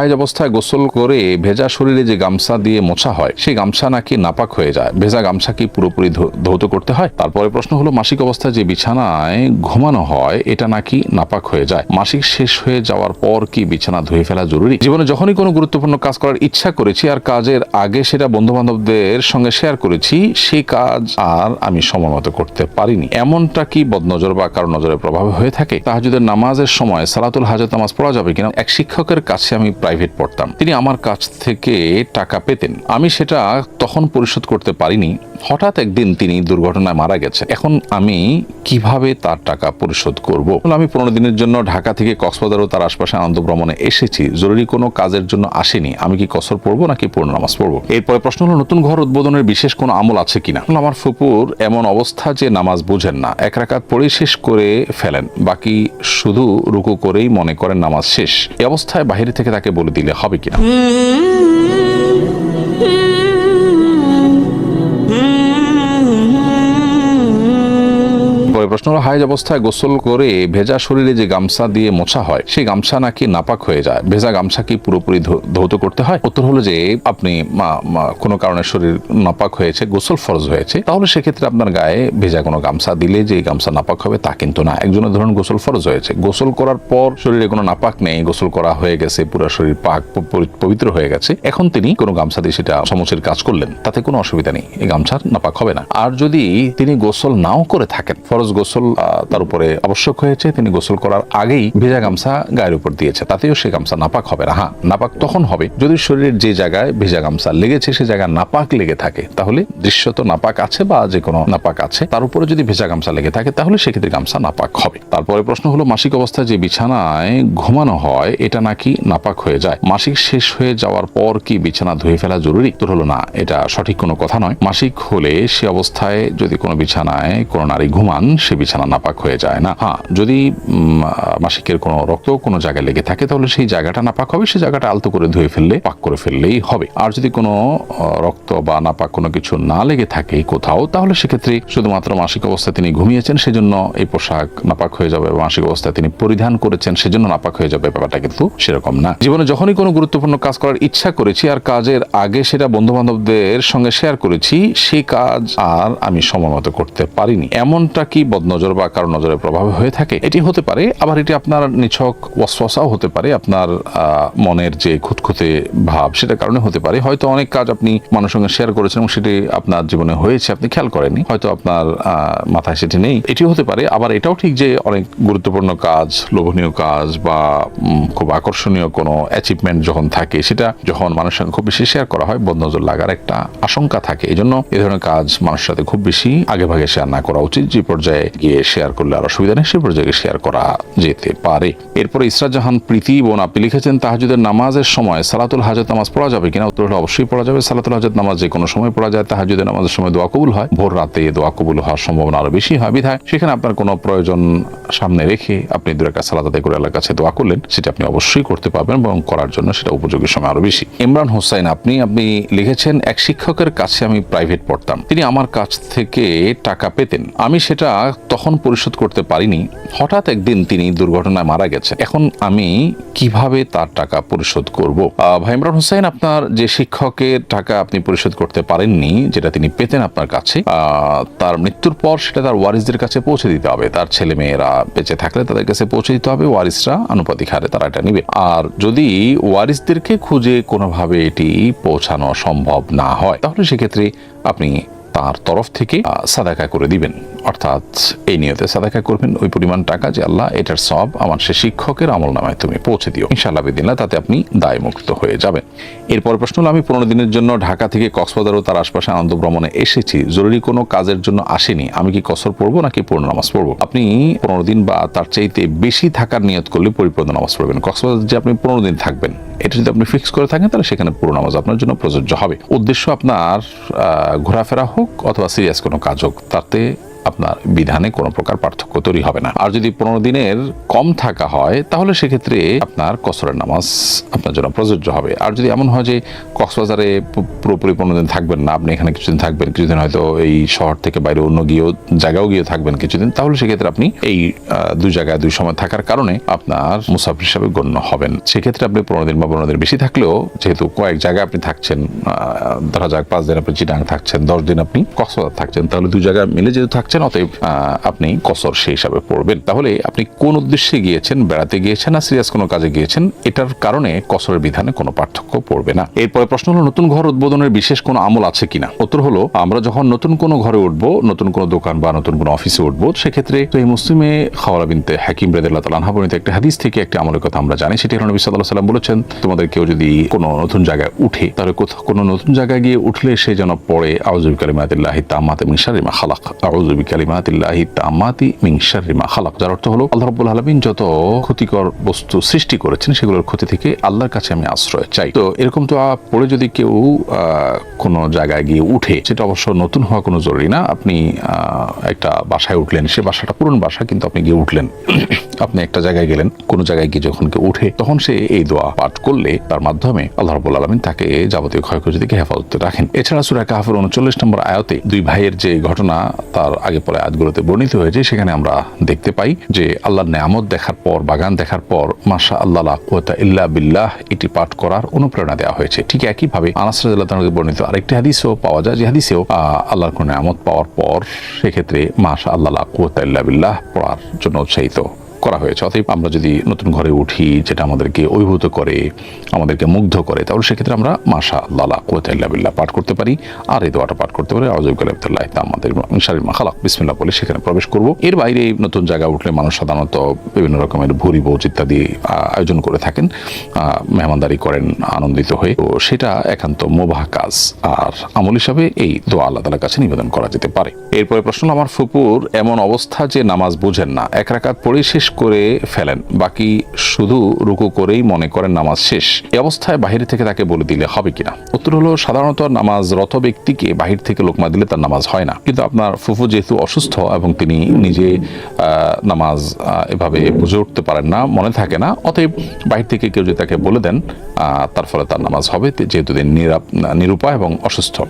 হায়জ অবস্থায় গোসল করে ভেজা শরীরে যে গামছা দিয়ে মোছা হয়, সেই গামছা নাকি নাপাক হয়ে যায়। ভেজা গামছা কি পুরোপুরি ধৌত করতে হয়? তারপরে প্রশ্ন হলো, মাসিক অবস্থায় যে বিছানায় ঘুমানো হয়, এটা নাকি নাপাক হয়ে যায়? মাসিক শেষ হয়ে যাওয়ার পর কি বিছানা ধুয়ে ফেলা জরুরি? জীবনে যখনই কোনো গুরুত্বপূর্ণ কাজ করার ইচ্ছা করেছি আর কাজের আগে সেটা বন্ধু বান্ধবদের সঙ্গে শেয়ার করেছি, সেই কাজ আর আমি সময় মতো করতে পারিনি। এমনটা কি বদনজর বা কারও নজরের প্রভাবে হয়ে থাকে? তাহাজুদের নামাজের সময় সালাতুল হাজত নামাজ পড়া যাবে কিনা? এক শিক্ষকের কাছে আমি প্রাইভেট পড়তাম। তিনি আমার কাছ থেকে টাকা পেতেন। আমি সেটা তখন পরিশোধ করতে পারিনি। হঠাৎ একদিন তিনি দুর্ঘটনায় মারা গেছে। এখন আমি কীভাবে তার টাকা পরিশোধ করব? আমি পনেরো দিনের জন্য ঢাকা থেকে কক্সবাজার ও তার আশপাশে আনন্দ ভ্রমণে এসেছি। জরুরি কোনো কাজের জন্য আসেনি। আমি কি কসর পড়ব নাকি পূর্ণ নামাজ পড়ব? এরপরে প্রশ্ন হলো, নতুন ঘর উদ্বোধনের বিশেষ কোনো আমল আছে কিনা? আমার ফুপুর এমন অবস্থা যে নামাজ বুঝেন না। এক রাকাত পড়ে শেষ করে ফেলেন। বাকি শুধু রুকু করেই মনে করেন নামাজ শেষ। এই অবস্থায় বাইরে থেকে তাকে বলে দিলে হবে কিনা? পরে প্রশ্ন হলো হায়জ অবস্থায় গোসল করে ভেজা শরীরে যে গামছা দিয়ে মোছা হয়, সেই গামছা নাকি নাপাক হয়ে যায়? ভেজা গামছা কি পুরোপুরি ধৌত করতে হয়? উত্তর হলো যে, আপনি কোনো কারণে শরীর নাপাক হয়েছে, গোসল ফরজ হয়েছে, তাহলে সেক্ষেত্রে আপনার গায়ে ভেজা কোনো গামছা দিলে যে গামছা নাপাক হবে তা কিন্তু না। একজনের ধরুন গোসল ফরজ হয়েছে, গোসল করার পর শরীরে কোনো নাপাক নেই, গোসল করা হয়ে গেছে, পুরো শরীর পাক পবিত্র হয়ে গেছে, এখন তিনি কোনো গামছা দিয়ে সেটা সমুচের কাজ করলেন, তাতে কোনো অসুবিধা নেই, এই গামছার নাপাক হবে না। আর যদি তিনি গোসল নাও করে থাকেন, ফরজ গোসল তার উপরে আবশ্যক হয়েছে। তিনি গোসল করার আগেই ভেজা গামছা গায়ের উপর দিয়েছে। তাতেও সে গামছা নাপাক হবে না। হ্যাঁ নাপাক তখন হবে। যদি শরীরের যে জায়গায় ভেজা গামছা লেগেছে, সে জায়গায় নাপাক লেগে থাকে, তাহলে দৃশ্যত নাপাক আছে বা যে কোনো নাপাক আছে, তার উপরে যদি ভেজা গামছা লেগে থাকে, তাহলে সেক্ষেত্রে গামছা নাপাক হবে। তারপরে প্রশ্ন হলো, মাসিক অবস্থায় যে বিছানায় ঘুমানো হয়, এটা নাকি নাপাক হয়ে যায়? মাসিক শেষ হয়ে যাওয়ার পর কি বিছানা ধুয়ে ফেলা জরুরি? তোর হলো না, এটা সঠিক কোনো কথা নয়। মাসিক হলে সে অবস্থায় যদি কোনো বিছানায় কোনো নারী ঘুমান সে বিছানা নাপাক হয়ে যায় না। হ্যাঁ যদি মাসিকের কোনো রক্ত কোনো জায়গায় লেগে থাকে, তাহলে সেই জায়গাটা নাপাক হবে, সেই জায়গাটা আলতো করে ধুয়ে ফেললে, পাক করে ফেললেই হবে। আর যদি কোনো রক্ত বা নাপাক কোনো কিছু না লেগে থাকে কোথাও, তাহলে সেক্ষেত্রে শুধুমাত্র মাসিক অবস্থায় তিনি ঘুমিয়েছেন, সেজন্য এই পোশাক নাপাক হয়ে যাবে মাসিক অবস্থায় তিনি পরিধান করেছেন, সেজন্য নাপাক হয়ে যাবে, ব্যাপারটা কিন্তু সেরকম না। জীবনে যখনই কোনো গুরুত্বপূর্ণ কাজ করার ইচ্ছা করেছি, আর কাজের আগে সেটা বন্ধু বান্ধবদের সঙ্গে শেয়ার করেছি, সেই কাজ আর আমি সময় মতো করতে পারিনি। এমনটা কি বদনজর বা কারও নজরের প্রভাবে হয়ে থাকে। এটি হতে পারে, আবার এটি আপনার নিছক ওয়াসওয়াসাও হতে পারে, আপনার মনের যে খুঁতখুঁতে ভাব সেটার কারণে হতে পারে। হয়তো অনেক কাজ আপনি মানুষের সঙ্গে শেয়ার করেছেন এবং সেটি আপনার জীবনে হয়েছে, আপনি খেয়াল করেননি। হয়তো আপনার মাথায় সেটি নেই। এটিও হতে পারে, আবার এটাও ঠিক যে অনেক গুরুত্বপূর্ণ কাজ, লোভনীয় কাজ বা খুব আকর্ষণীয় কোনো অ্যাচিভমেন্ট যখন থাকে, সেটা যখন মানুষের সঙ্গে খুব বেশি শেয়ার করা হয়, বদনজর লাগার একটা আশঙ্কা থাকে। এই জন্য এ ধরনের কাজ মানুষের সাথে খুব বেশি আগে ভাগে শেয়ার না করা উচিত। যে পর্যায়ে গিয়ে শেয়ার করলে আর অসুবিধা নেই, সে পর্যায়ে শেয়ার করা যেতে পারে। এরপরে ইসরাত জাহান প্রীতি বোন, আপনি লিখেছেন, তাহাজুদের নামাজের সময় সালাতুল হাজত নামাজ পড়া যাবে কিনা? উত্তর হলো, অবশ্যই পড়া যাবে। সালাতুল হাজত নামাজ যে কোনো সময় পড়া যায়। তাহাজুদের নামাজের সময় দোয়া কবুল হয়। ভোর রাতে দোয়া কবুল হওয়ার সম্ভাবনা আরও বেশি হয়। বিধায় সেখানে আপনার কোনো প্রয়োজন সামনে রেখে আপনি দু একটা সালাত আদায় করে আল্লাহর কাছে দোয়া করলেন, সেটা আপনি অবশ্যই করতে পারবেন এবং করার জন্য সেটা উপযোগী সময় আরও বেশি। ইমরান হোসাইন, আপনি আপনি লিখেছেন, এক শিক্ষকের কাছে আমি প্রাইভেট পড়তাম। তিনি আমার কাছ থেকে টাকা পেতেন। আমি সেটা তখন পরিশোধ করতে পারিনি। হঠাৎ একদিন তিনি দুর্ঘটনায় মারা গেছে এখন আমি কীভাবে তার টাকা পরিশোধ করব? ভাই ইমরান হোসেন, আপনার যে শিক্ষকের টাকা আপনি পরিশোধ করতে পারেননি, যেটা তিনি পেতেন আপনার কাছে তার মৃত্যুর পর সেটা তার ওয়ারিসদের কাছে পৌঁছে দিতে হবে। তার ছেলে মেয়েরা বেঁচে থাকলে তাদের কাছে পৌঁছে দিতে হবে, ওয়ারিসরা আনুপাতিক হারে তারা এটা নিবে। আর যদি ওয়ারিসদেরকে খুঁজে কোনোভাবে এটি পৌঁছানো সম্ভব না হয়, তাহলে সেক্ষেত্রে আপনি তার তরফ থেকে সাদাকা করে দিবেন। অর্থাৎ এই নিয়তে সাদাকা করবেন। ওই পরিমাণ টাকা যে আল্লাহ, এটার সব আমার সে শিক্ষকের আমল নামায় তুমি পৌঁছে দিও। ইনশাআল্লাহ বিদিনা তাতে আপনি দায়মুক্ত হয়ে যাবেন। এরপর প্রশ্ন হলো, আমি পনেরো দিনের জন্য ঢাকা থেকে কক্সবাজার ও তার আশপাশে আনন্দ ভ্রমণে এসেছি। জরুরি কোনো কাজের জন্য আসেনি। আমি কি কসর পড়ব নাকি পূর্ণ নামাজ পড়ব? আপনি পনেরো দিন বা তার চাইতে বেশি থাকার নিয়ত করলে পরিপূর্ণ নামাজ পড়বেন। কক্সবাজার যে আপনি পনেরো দিন থাকবেন, এটা যদি আপনি ফিক্স করে থাকেন, তাহলে সেখানে পুরো নামাজ আপনার জন্য প্রযোজ্য হবে। উদ্দেশ্য আপনার ঘোরাফেরা হোক অথবা সিরিয়াস কোনো কাজ হোক, তাতে আপনার বিধানে কোনো প্রকার পার্থক্য তৈরি হবে না। আর যদি পনেরো দিনের কম থাকা হয়, তাহলে সেক্ষেত্রে আপনার কসরের নামাজ আপনার জন্য প্রযোজ্য হবে। আর যদি এমন হয় যে কক্সবাজারে পুরোপুরি পনেরো দিন থাকবেন না, আপনি এখানে কিছুদিন থাকবেন, কিছুদিন হয়তো এই শহর থেকে বাইরে অন্য গিয়েও, জায়গাও গিয়ে থাকবেন কিছুদিন, তাহলে সেক্ষেত্রে আপনি এই দুই জায়গায় দুই সময় থাকার কারণে আপনার মুসাফির হিসাবে গণ্য হবেন। সেক্ষেত্রে আপনি পনেরো দিন বা পনেরো দিন বেশি থাকলেও, যেহেতু কয়েক জায়গায় আপনি থাকছেন ধরা যাক পাঁচ দিন আপনি চিটাং থাকছেন, দশ দিন আপনি কক্সবাজার থাকছেন, তাহলে দুই জায়গায় মিলে যেহেতু থাকছেন অতএব আপনি কসর সেই হিসাবে পড়বেন। তাহলে আপনি কোন উদ্দেশ্যে গিয়েছেন? বেড়াতে গিয়েছেন না সিরিয়াস কোনো কাজে গিয়েছেন? এটার কারণে কসরের বিধানে কোনো পার্থক্য পড়বে না। এরপরে প্রশ্ন হলো, নতুন ঘর উদ্বোধনের বিশেষ কোনো আমল আছে কিনা? উত্তর হলো, আমরা যখন নতুন কোনো ঘরে উঠবো, নতুন কোনো দোকান বা নতুন কোনো অফিসে উঠবো, সেক্ষেত্রে এই মুসলিমে খাওয়ালা বিনতে হাকিম রেদুল্লাহ তালা বর্ণিত একটা হাদিস থেকে একটা আমলের কথা আমরা জানি। সেটি হলো নবী সাল্লাহ সাল্লাম বলেছেন, তোমাদের কেউ যদি কোনো নতুন জায়গায় উঠে, তাহলে কোথাও কোনো নতুন জায়গায় গিয়ে উঠলে সে যেন পড়ে আউজুবি কালিমাতিল্লাহি তামাতে মিন শাররি মা খালাক আউজুবি তামাতি খালাক, যার অর্থ হলো আল্লাহ যত ক্ষতিকর বস্তু সৃষ্টি করেছেন, সেগুলোর ক্ষতি থেকে আল্লাহর কাছে আমি আশ্রয় চাই। তো এরকম তো পড়ে যদি কেউ কোনো জায়গায় গিয়ে উঠে, সেটা অবশ্য নতুন হওয়া কোনো জরুরি না। আপনি একটা বাসায় উঠলেন, সে বাসাটা পুরনো বাসা, কিন্তু আপনি গিয়ে উঠলেন। আপনি একটা জায়গায় গেলেন, কোনো জায়গায় গিয়ে যখন কেউ উঠে, তখন সে এই দোয়া পাঠ করলে, তার মাধ্যমে আল্লাহ রাব্বুল আলামিন তাকে যাবতীয় ক্ষয়ক্ষতি থেকে হেফাজতে রাখেন। এছাড়া সুরা কাহাফের উনচল্লিশ নম্বর আয়তে দুই ভাইয়ের যে ঘটনা, তার আগে পরে আয়াতগুলোতে বর্ণিত হয়েছে, সেখানে আমরা দেখতে পাই যে আল্লাহর নেয়ামত দেখার পর, বাগান দেখার পর মাসা আল্লাহ কুয়া ইল্লা বিল্লাহ এটি পাঠ করার অনুপ্রেরণা দেওয়া হয়েছে। ঠিক একইভাবে ভাবে রাদিয়াল্লাহু বর্ণিত আরেকটি হাদিসও পাওয়া যায়, যে হাদিসেও আল্লাহর কোনো নেয়ামত পাওয়ার পর, সেক্ষেত্রে মাসা আল্লাহ কুয়া ইল্লা বিল্লাহ পড়ার জন্য উৎসাহিত করা হয়েছে। অতএব আমরা যদি নতুন ঘরে উঠি, যেটা আমাদেরকে অভিভূত করে, আমাদেরকে মুগ্ধ করে, তাহলে সেক্ষেত্রে আমরা মাশা লালা কোয়াতাল্লাহ বিল্লাহ পাঠ করতে পারি আর এই দোয়াটা পাঠ করতে পারি। আউজুব কালামতুল্লাহ আমাদের শারীর মাখালাক। বিসমিল্লাহ বলে সেখানে প্রবেশ করব। এর বাইরে নতুন জায়গা উঠলে মানুষ সাধারণত বিভিন্ন রকমের ভুরি বোঝ ইত্যাদি আয়োজন করে থাকেন। মেহমানদারি করেন আনন্দিত হয়ে। তো সেটা একান্ত মোবাহ কাজ। আর আমল হিসাবে এই দোয়া আল্লাহ তালার কাছে নিবেদন করা যেতে পারে। এরপরে প্রশ্ন আমার ফুপুর এমন অবস্থা যে নামাজ বুঝেন না। এক রাকাত পড়েই শেষ করে ফেলেন। বাকি শুধু রুকু করেই মনে করেন নামাজ শেষ। এই অবস্থায় বাহির থেকে তাকে বলে দিলে হবে কিনা? উত্তর হলো, সাধারণত নামাজ নামাজরত ব্যক্তিকে বাহির থেকে লোকমা দিলে তার নামাজ হয় না। কিন্তু আপনার ফুফু যেহেতু অসুস্থ এবং তিনি নিজে নামাজ এভাবে বুঝে উঠতে পারেন না, মনে থাকে না, অতএব বাহির থেকে কেউ যদি তাকে বলে দেন তার ফলে তার নামাজ হবে, যেহেতু তিনি নিরাপ- এবং অসুস্থ।